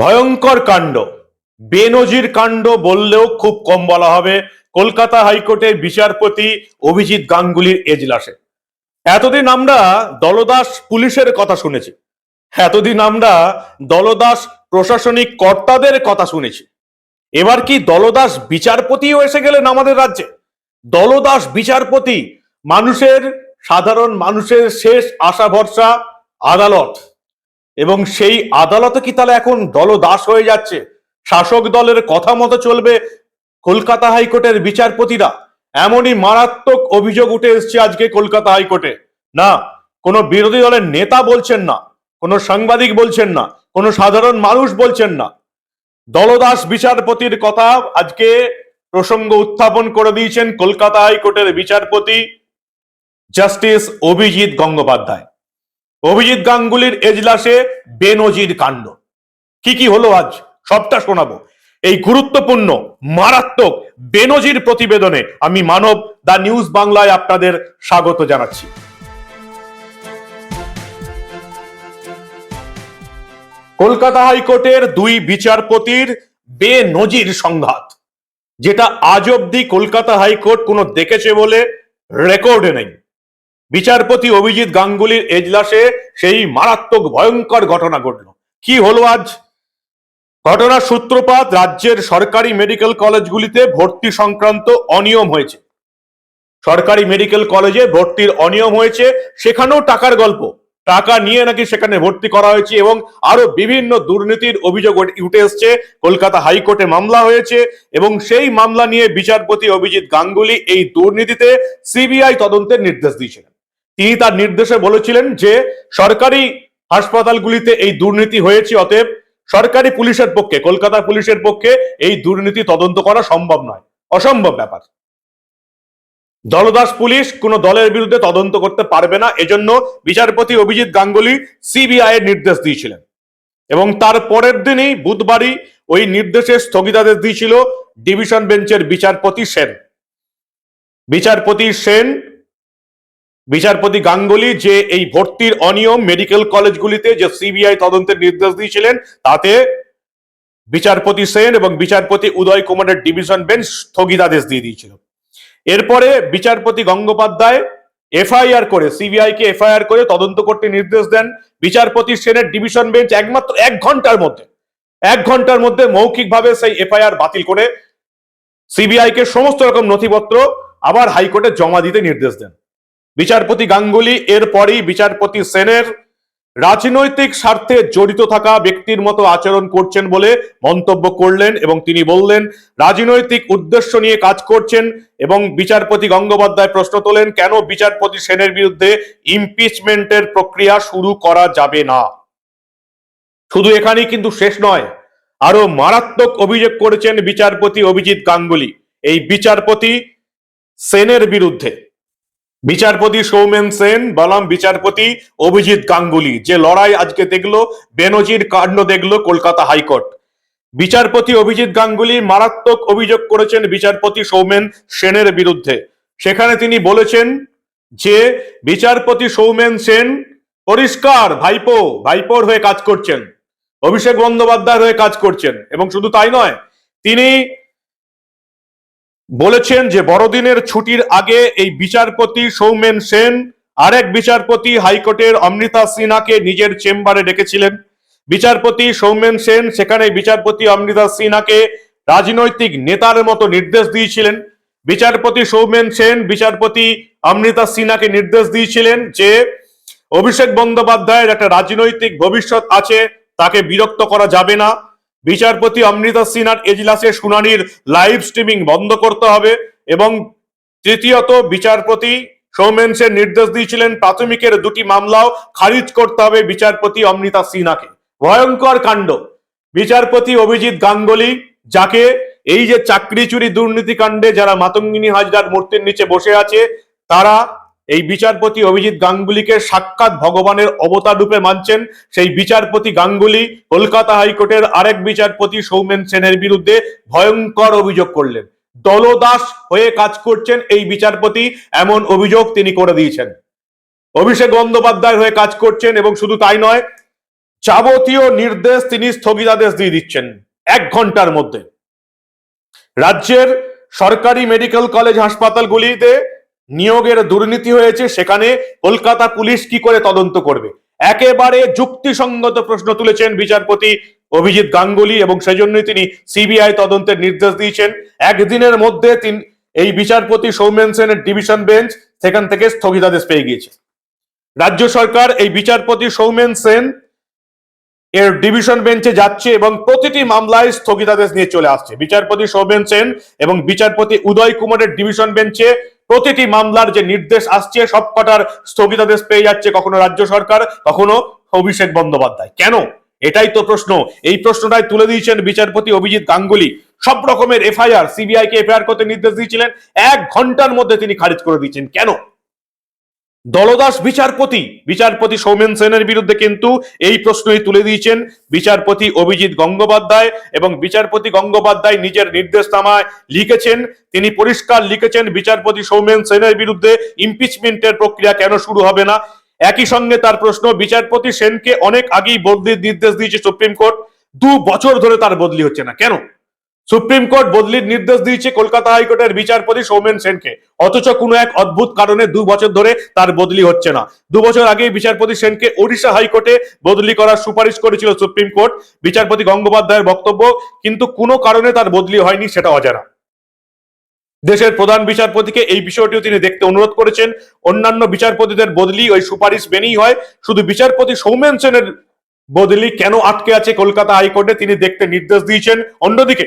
ভয়ঙ্কর কাণ্ড। বেনজির কাণ্ড বললেও খুব কম বলা হবে। কলকাতা হাইকোর্টের বিচারপতি অভিজিৎ গাঙ্গুলির এজলাসে। এতদিন আমরা দলদাস পুলিশের কথা শুনেছি। এতদিন আমরা দলদাস প্রশাসনিক কর্তাদের কথা শুনেছি। এবার কি দলদাস বিচারপতিও এসে গেলেন আমাদের রাজ্যে? দলদাস বিচারপতি মানুষের, সাধারণ মানুষের শেষ আশা ভরসা আদালত। এবং সেই আদালতে কি তাহলে এখন দলদাস হয়ে যাচ্ছে? শাসক দলের কথা মতো চলবে কলকাতা হাইকোর্টের বিচারপতিরা। এমনই মারাত্মক অভিযোগ উঠে এসছে আজকে কলকাতা হাইকোর্টে। না, কোনো বিরোধী দলের নেতা বলছেন না, কোনো সাংবাদিক বলছেন না, কোনো সাধারণ মানুষ বলছেন না। দলদাস বিচারপতির কথা আজকে প্রসঙ্গ উত্থাপন করে দিয়েছেন কলকাতা হাইকোর্টের বিচারপতি জাস্টিস অভিজিৎ গঙ্গোপাধ্যায়। অভিজিৎ গাঙ্গুলির এজলাসে বেনজির কাণ্ড। কি কি হলো আজ? সবটা শোনাবো। এই গুরুত্বপূর্ণ, মারাত্মক বেনজির প্রতিবেদনে আমি মানব দা নিউজ বাংলায় আপনাদের স্বাগত জানাচ্ছি। কলকাতা হাইকোর্টের দুই বিচারপতির বেনজির সংঘাত, যেটা আজ অব্দি কলকাতা হাইকোর্ট কোনো দেখেছে বলে রেকর্ডে নেই। বিচারপতি অভিজিৎ গাঙ্গুলির এজলাসে সেই মারাত্মক ভয়ঙ্কর ঘটনা ঘটল। কি হলো আজ? ঘটনার সূত্রপাত রাজ্যের সরকারি মেডিকেল কলেজগুলিতে ভর্তি সংক্রান্ত অনিয়ম হয়েছে। সরকারি মেডিকেল কলেজে ভর্তির অনিয়ম হয়েছে, সেখানেও টাকার গল্প। টাকা নিয়ে নাকি সেখানে ভর্তি করা হয়েছে এবং আরও বিভিন্ন দুর্নীতির অভিযোগ উঠে এসছে। কলকাতা হাইকোর্টে মামলা হয়েছে এবং সেই মামলা নিয়ে বিচারপতি অভিজিৎ গাঙ্গুলি এই দুর্নীতিতে সিবিআই তদন্তের নির্দেশ দিয়েছিলেন। তিনি তার নির্দেশে বলেছিলেন যে, সরকারি হাসপাতালগুলিতে এই দুর্নীতি হয়েছে, অতএব সরকারি পুলিশের পক্ষে, কলকাতা পুলিশের পক্ষে এই দুর্নীতি তদন্ত করা সম্ভব নয়। অসম্ভব ব্যাপার। দলদাস পুলিশ কোন দলের বিরুদ্ধে তদন্ত করতে পারবে না, এজন্য বিচারপতি অভিজিৎ গাঙ্গুলি সিবিআই এর নির্দেশ দিয়েছিলেন। এবং তার পরের দিনই বুধবারই ওই নির্দেশে স্থগিতাদেশ দিয়েছিল ডিভিশন বেঞ্চের বিচারপতি সেন। বিচারপতি সেন বিচারপতি গাঙ্গুলি যে এই ভর্তির অনিয়ম মেডিকেল কলেজগুলিতে যে সিবিআই তদন্তের নির্দেশ দিয়েছিলেন, তাতে বিচারপতি সেন এবং বিচারপতি উদয় কুমারের ডিভিশন বেঞ্চ স্থগিতাদেশ দিয়ে দিয়েছিল। এরপরে বিচারপতি গঙ্গোপাধ্যায় এফআইআর করে সিবিআই কে এফআইআর করে তদন্ত করতে নির্দেশ দেন। বিচারপতি সেনের ডিভিশন বেঞ্চ একমাত্র এক ঘণ্টার মধ্যে, এক ঘণ্টার মধ্যে মৌখিকভাবে সেই এফআইআর বাতিল করে সিবিআই কে সমস্ত রকম নথিপত্র আবার হাইকোর্টে জমা দিতে নির্দেশ দেন। বিচারপতি গাঙ্গুলি, এরপরই বিচারপতি সেনের রাজনৈতিক স্বার্থে জড়িত থাকা ব্যক্তির মতো আচরণ করছেন বলে মন্তব্য করলেন এবং তিনি বললেন, রাজনৈতিক উদ্দেশ্য নিয়ে কাজ করছেন এবং বিচারপতি গঙ্গোপাধ্যায় প্রশ্ন তোলেন, কেন বিচারপতি সেনের বিরুদ্ধে ইমপিচমেন্টের প্রক্রিয়া শুরু করা যাবে না? শুধু এখানেই কিন্তু শেষ নয় আরও মারাত্মক অভিযোগ করেছেন বিচারপতি অভিজিৎ গাঙ্গুলি, এই বিচারপতি সেনের বিরুদ্ধে। বিচারপতি সৌমেন সেন বলাম বিচারপতি অভিজিৎ গাঙ্গুলি। যে লড়াই আজকে দেখল, বেনজির কাণ্ড দেখল কলকাতা হাইকোর্ট। বিচারপতি অভিজিৎ গাঙ্গুলি মারাত্মক অভিযোগ করেছেন বিচারপতি সৌমেন সেনের বিরুদ্ধে। সেখানে তিনি বলেছেন যে, বিচারপতি সৌমেন সেন পরিষ্কার ভাইপো, ভাইপোর হয়ে কাজ করছেন। অভিষেক বন্দ্যোপাধ্যায়ের হয়ে কাজ করছেন। এবং শুধু তাই নয়, তিনি বলেছেন যে বড়দিনের ছুটির আগে এই বিচারপতি সৌমেন সেন, আরেক বিচারপতি হাইকোর্টের অমৃতা সিনহাকে নিজের চেম্বারে ডেকেছিলেন। বিচারপতি সৌমেন সেন সেখানে বিচারপতি অমৃতা সিনহাকে রাজনৈতিক নেতার মতো নির্দেশ দিয়েছিলেন। বিচারপতি সৌমেন সেন বিচারপতি অমৃতা সিনহাকে নির্দেশ দিয়েছিলেন যে অভিষেক বন্দ্যোপাধ্যায়ের একটা রাজনৈতিক ভবিষ্যৎ আছে, তাকে বিরক্ত করা যাবে না। বিচারপতি অমৃতা সিনহার এজলাসে শুনানির লাইভ স্ট্রিমিং বন্ধ করতে হবে এবং তৃতীয়ত বিচারপতি সৌমেন সেন নির্দেশ দিয়েছিলেন প্রাথমিকের দুটি মামলাও খারিজ করতে হবে বিচারপতি অমৃতা সিনহাকে। ভয়ঙ্কর কাণ্ড। বিচারপতি অভিজিৎ গাঙ্গুলি, যাকে এই যে চাকরি চুরি দুর্নীতি কাণ্ডে যারা মাতঙ্গিনী হাজরার মূর্তির নিচে বসে আছে, তারা এই বিচারপতি অভিজিৎ গাঙ্গুলিকে সাক্ষাৎ ভগবানের অবতার রূপে মানছেন। সেই বিচারপতি গাঙ্গুলি কলকাতা হাইকোর্টের আরেক বিচারপতি সৌমেন সেনের বিরুদ্ধে ভয়ঙ্কর অভিযোগ করলেন। দলদাস হয়ে কাজ করছেন এই বিচারপতি, এমন অভিযোগ তিনি করে দিয়েছেন। অভিষেক বন্দ্যোপাধ্যায় হয়ে কাজ করছেন এবং শুধু তাই নয়, যাবতীয় নির্দেশ তিনি স্থগিতাদেশ দিয়ে দিচ্ছেন এক ঘণ্টার মধ্যে। রাজ্যের সরকারি মেডিকেল কলেজ হাসপাতালগুলিতে নিয়োগের দুর্নীতি হয়েছে, সেখানে কলকাতা পুলিশ কি করে তদন্ত করবে? একেবারে যুক্তিসঙ্গত প্রশ্ন তুলেছেন বিচারপতি অভিজিৎ গাঙ্গুলি এবং সেজন্যই তিনি সিবিআই তদন্তের নির্দেশ দিয়েছেন। একদিনের মধ্যে তিন এই বিচারপতি সৌমেন সেনের ডিভিশন বেঞ্চ সেখান থেকে স্থগিতাদেশ পেয়ে গিয়েছে। রাজ্য সরকার এই বিচারপতি সৌমেন সেন এর ডিভিশন বেঞ্চে যাচ্ছে এবং প্রতিটি মামলায় স্থগিতাদেশ নিয়ে চলে আসছে। বিচারপতি সৌমেন সেন এবং বিচারপতি উদয় কুমারের ডিভিশন বেঞ্চে প্রতিটি মামলার যে নির্দেশ আসছে, সবকটার স্থগিতাদেশ পেয়ে যাচ্ছে কখনো রাজ্য সরকার, কখনো অভিষেক বন্দ্যোপাধ্যায়। কেন? এটাই তো প্রশ্ন। এই প্রশ্নটাই তুলে দিয়েছেন বিচারপতি অভিজিৎ গাঙ্গুলি। সব রকমের এফআইআর সিবিআই কে এফআইআর করতে নির্দেশ দিয়েছিলেন। এক ঘণ্টার মধ্যে তিনি খারিজ করে দিয়েছেন। কেন? দলদাস বিচারপতি বিচারপতি সৌমেন সেনের বিরুদ্ধে কিন্তু এই প্রশ্নই তুলে দিয়েছেন বিচারপতি অভিজিৎ গঙ্গোপাধ্যায় এবং বিচারপতি গঙ্গোপাধ্যায় নিজের নির্দেশনামায় লিখেছেন, তিনি পরিষ্কার লিখেছেন বিচারপতি সৌমেন সেনের বিরুদ্ধে ইমপিচমেন্টের প্রক্রিয়া কেন শুরু হবে না। একই সঙ্গে তার প্রশ্ন, বিচারপতি সেনকে অনেক আগেই বদলির নির্দেশ দিয়েছে সুপ্রিম কোর্ট, দু বছর ধরে তার বদলি হচ্ছে না। কেন? সুপ্রিম কোর্ট বদলির নির্দেশ দিয়েছে কলকাতা হাইকোর্টের বিচারপতি সৌমেন সেনকে। অথচ কোনো এক অদ্ভুত কারণে দু বছর ধরে তার বদলি হচ্ছে না। দু বছর আগে বিচারপতি সেনকে ওড়িশা হাইকোর্টে বদলি করার সুপারিশ করেছিল সুপ্রিম কোর্ট। বিচারপতি গঙ্গোপাধ্যায়ের বক্তব্য, কিন্তু কোনো কারণে তার বদলি হয়নি সেটা অজানা। দেশের প্রধান বিচারপতিকে এই বিষয়টিও তিনি দেখতে অনুরোধ করেছেন, অন্যান্য বিচারপতিদের বদলি ওই সুপারিশ মেনেই হয়। শুধু বিচারপতি সৌমেন সেনের বদলি কেন আটকে আছে কলকাতা হাইকোর্টে তিনি দেখতে নির্দেশ দিয়েছেন। অন্যদিকে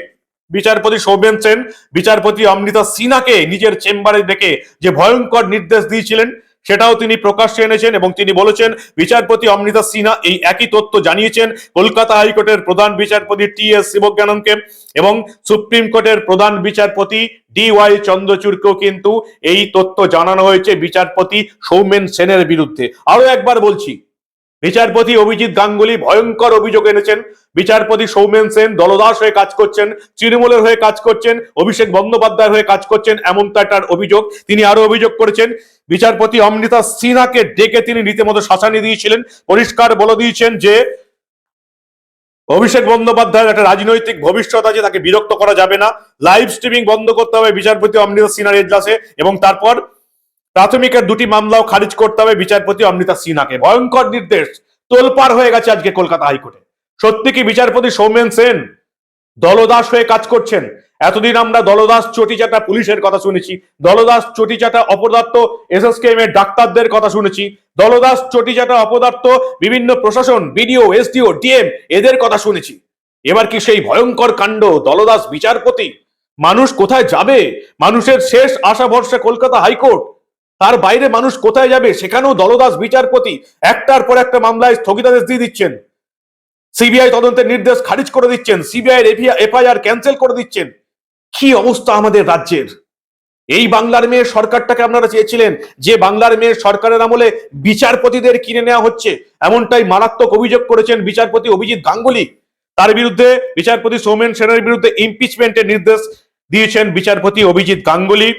বিচারপতি সৌমেন সেন, বিচারপতি অমৃতা সিনহাকে নিজের চেম্বারে ডেকে যে ভয়ঙ্কর নির্দেশ দিয়েছিলেন, সেটাও তিনি প্রকাশ্যে এনেছেন এবং তিনি বলেছেন, বিচারপতি অমৃতা সিনহা এই একই তথ্য জানিয়েছেন কলকাতা হাইকোর্টের প্রধান বিচারপতি টি এস শিবজ্ঞানমকে এবং সুপ্রিম কোর্টের প্রধান বিচারপতি ডি ওয়াই চন্দ্রচূড়কেও কিন্তু এই তথ্য জানানো হয়েছে বিচারপতি সৌমেন সেনের বিরুদ্ধে। আরও একবার বলছি বিচারপতি অভিজিৎ গাঙ্গুলি ভয়ঙ্কর অভিযোগ এনেছেন। বিচারপতি সৌমেন সেন দলদাস হয়ে কাজ করছেন, তৃণমূলের হয়ে কাজ করছেন, অভিষেক বন্দ্যোপাধ্যায়ের হয়ে কাজ করছেন এমন তো একটা অভিযোগ। তিনি আরও অভিযোগ করেছেন, বিচারপতি অমৃতা সিনহাকে ডেকে তিনি রীতিমতো শাসানি দিয়েছিলেন, পরিষ্কার বলে দিয়েছেন যে অভিষেক বন্দ্যোপাধ্যায়ের একটা রাজনৈতিক ভবিষ্যৎ আছে, তাকে বিরক্ত করা যাবে না। লাইভ স্ট্রিমিং বন্ধ করতে হবে বিচারপতি অমৃতা সিনহার এজলাসে এবং তারপর প্রাথমিকের দুটি মামলাও খারিজ করতে হবে বিচারপতি অমৃতা সিনহাকে। ভয়ঙ্কর নির্দেশ। তোলপাড় হয়ে গেছে আজকে কলকাতা হাইকোর্টে। সত্যি কি বিচারপতি সৌমেন সেন দলদাস হয়ে কাজ করছেন? এতদিন আমরা দলদাস, চটিচাটা পুলিশের কথা শুনেছি। দলদাস, চটিচাটা অপদার্থ এসএসকেএম এর ডাক্তারদের কথা শুনেছি। দলদাস, চটিচাটা অপদার্থ, বিভিন্ন প্রশাসন, বিডিও, এসডিও, ডিএম, এদের কথা শুনেছি। এবার কি সেই ভয়ঙ্কর কাণ্ড দলদাস বিচারপতি? মানুষ কোথায় যাবে? মানুষের শেষ আশা ভরসা কলকাতা হাইকোর্ট। তার বাইরে মানুষ কোথায় যাবে? সেখানেও দলদাস বিচারপতি একটার পর একটা মামলায় স্থগিতাদেশ দিয়ে দিচ্ছেন। সিবিআই তদন্তের নির্দেশ খারিজ করে দিচ্ছেন। সিবিআই এফআইআর ক্যান্সেল করে দিচ্ছেন। কি অবস্থা আমাদের রাজ্যের? এই বাংলার মেয়ে সরকারটাকে আপনারা চেয়েছিলেন যে বাংলার মেয়ে সরকারের আমলে বিচারপতিদের কিনে নেওয়া হচ্ছে। এমনটাই মারাত্মক অভিযোগ করেছেন বিচারপতি অভিজিৎ গাঙ্গুলি। তার বিরুদ্ধে বিচারপতি সৌমেন সেনের বিরুদ্ধে ইমপিচমেন্টের নির্দেশ দিয়েছেন বিচারপতি অভিজিৎ গাঙ্গুলি।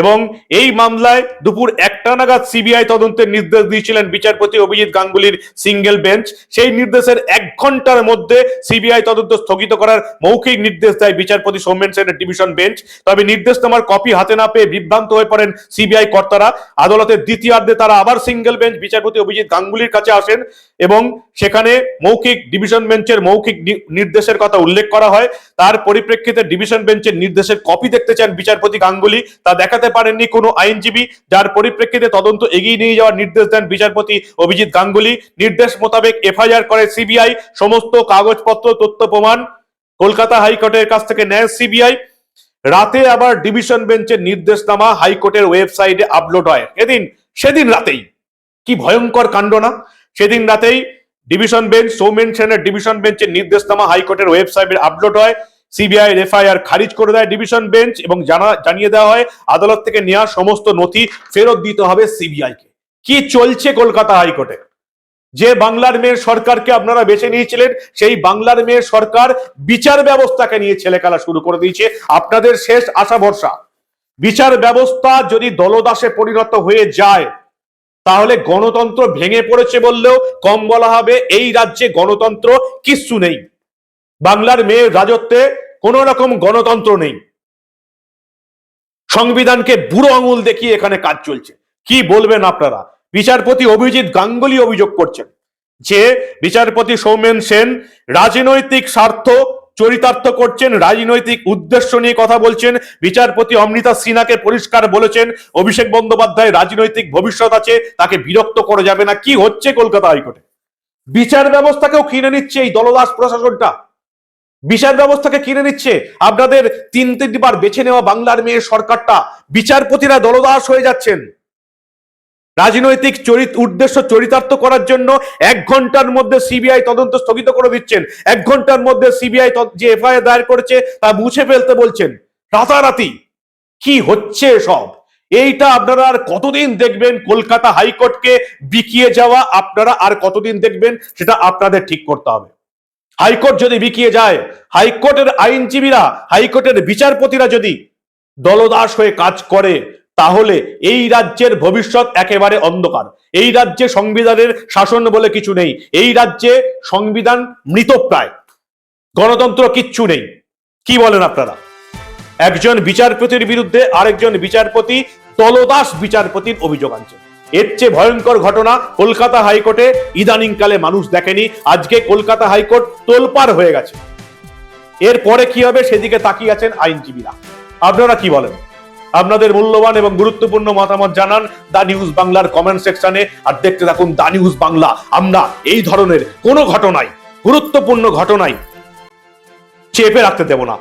এবং এই মামলায় দুপুর একটা নাগাদ সিবিআই তদন্তের নির্দেশ দিয়েছিলেন বিচারপতি অভিজিৎ গাঙ্গুলির সিঙ্গেল বেঞ্চ। সেই নির্দেশের এক ঘণ্টার মধ্যে সিবিআই তদন্ত স্থগিত করার মৌখিক নির্দেশ দেয় বিচারপতি সৌমেন সেনের ডিভিশন বেঞ্চ। তবে নির্দেশনামার কপি হাতে না পেয়ে বিভ্রান্ত হয়ে পড়েন সিবিআই কর্তারা। আদালতের দ্বিতীয়ার্ধে তারা আবার সিঙ্গেল বেঞ্চ বিচারপতি অভিজিৎ গাঙ্গুলির কাছে আসেন এবং সেখানে মৌখিক ডিভিশন বেঞ্চের মৌখিক নির্দেশের কথা উল্লেখ করা হয়। তার পরিপ্রেক্ষিতে ডিভিশন বেঞ্চের নির্দেশের কপি দেখতে চান বিচারপতি গাঙ্গুলি। তা দেখাতে পারেননি কোনো আইনজীবী, যার পরিপ্রেক্ষিতে তদন্ত এগিয়ে নিয়ে যাওয়ার নির্দেশ দেন বিচারপতি অভিজিৎ গাঙ্গুলি। নির্দেশ মোতাবেক এফআইআর করে সিবিআই, সমস্ত কাগজপত্র, তথ্য প্রমাণ কলকাতা হাইকোর্টের কাছ থেকে নেয় সিবিআই। রাতে আবার ডিভিশন বেঞ্চের নির্দেশনামা হাইকোর্টের ওয়েবসাইটে আপলোড হয়। এদিন, সেদিন রাতেই। কি ভয়ঙ্কর কাণ্ড না? সেদিন রাতেই ডিভিশন বেঞ্চ, সৌমেন সেনের ডিভিশন বেঞ্চের নির্দেশনামা হাইকোর্টের ওয়েবসাইটে আপলোড হয়। সিবিআই এফআইআর খারিজ করে দেয় ডিভিশন বেঞ্চ এবং জানা জানিয়ে দেওয়া হয় আদালত থেকে নেওয়া সমস্ত নথি ফেরত দিতে হবে সিবিআই কে। কি চলছে কলকাতা হাইকোর্টে? যে বাংলার মেয়ের সরকারকে আপনারা বেছে নিয়েছিলেন, সেই বাংলার মেয়ের সরকার বিচার ব্যবস্থাকে নিয়ে ছেলেখেলা শুরু করে দিয়েছে। আপনাদের শেষ আশা ভরসা। বিচার ব্যবস্থা যদি দলদাসে পরিণত হয়ে যায়, তাহলে গণতন্ত্র ভেঙে পড়েছে বললেও কম বলা হবে, এই রাজ্যে গণতন্ত্র কিচ্ছু নেই। বাংলার মেয়ের রাজত্বে কোন রকম গণতন্ত্র নেই। সংবিধানকে বুড়ো আঙুল দেখিয়ে এখানে কাজ চলছে। কি বলবেন আপনারা? বিচারপতি অভিজিৎ গাঙ্গুলি অভিযোগ করছেন যে, বিচারপতি সৌমেন সেন রাজনৈতিক স্বার্থ চরিতার্থ করছেন, রাজনৈতিক উদ্দেশ্য নিয়ে কথা বলছেন, বিচারপতি অমৃতা সিনহাকে পরিষ্কার বলেছেন, অভিষেক বন্দ্যোপাধ্যায় রাজনৈতিক ভবিষ্যৎ আছে, তাকে বিরক্ত করা যাবে না। কি হচ্ছে কলকাতা হাইকোর্টে? বিচার ব্যবস্থাকেও কিনে নিচ্ছে এই দলদাস প্রশাসনটা। বিচার ব্যবস্থাকে কিনে নিচ্ছে। আপনাদের তিন তিনবার বেছে নেওয়া বাংলার মেয়ের সরকারটা বিচারপতিরা দলদাস হয়ে যাচ্ছেন। রাজনৈতিক চরিত, উদ্দেশ্য চরিতার্থ করার জন্য এক ঘণ্টার মধ্যে সিবিআই তদন্ত স্থগিত করে দিচ্ছেন। এক ঘণ্টার মধ্যে সিবিআই যে এফআইআর দায়ের করেছে, তা মুছে ফেলতে বলছেন। রাতারাতি, কি হচ্ছে সব? এইটা আপনারা আর কতদিন দেখবেন কলকাতা হাইকোর্টকে বিকিয়ে যাওয়া? আপনারা আর কতদিন দেখবেন? সেটা আপনাদের ঠিক করতে হবে। হাইকোর্ট যদি বিকিয়ে যায়, হাইকোর্টের আইনজীবীরা, হাইকোর্টের বিচারপতিরা যদি দলদাস হয়ে কাজ করে, তাহলে এই রাজ্যের ভবিষ্যৎ একেবারে অন্ধকার। এই রাজ্যে সংবিধানের শাসন বলে কিছু নেই। এই রাজ্যে সংবিধান মৃতপ্রায়। গণতন্ত্র কিচ্ছু নেই। কি বলেন আপনারা? একজন বিচারপতির বিরুদ্ধে আরেকজন বিচারপতি দলদাস বিচারপতির অভিযোগ আনছেন। এর চেয়ে ভয়ঙ্কর ঘটনা কলকাতা হাইকোর্টে ইদানিংকালে মানুষ দেখেনি। আজকে কলকাতা হাইকোর্ট তোলপার হয়ে গেছে। এরপরে কি হবে সেদিকে তাকিয়ে আছেন আইনজীবীরা। আপনারা কি বলেন? আপনাদের মূল্যবান এবং গুরুত্বপূর্ণ মতামত জানান দা নিউজ বাংলার কমেন্ট সেকশনে। আর দেখতে থাকুন দা নিউজ বাংলা। আমরা এই ধরনের কোনো ঘটনায়, গুরুত্বপূর্ণ ঘটনায় চেপে রাখতে দেব না।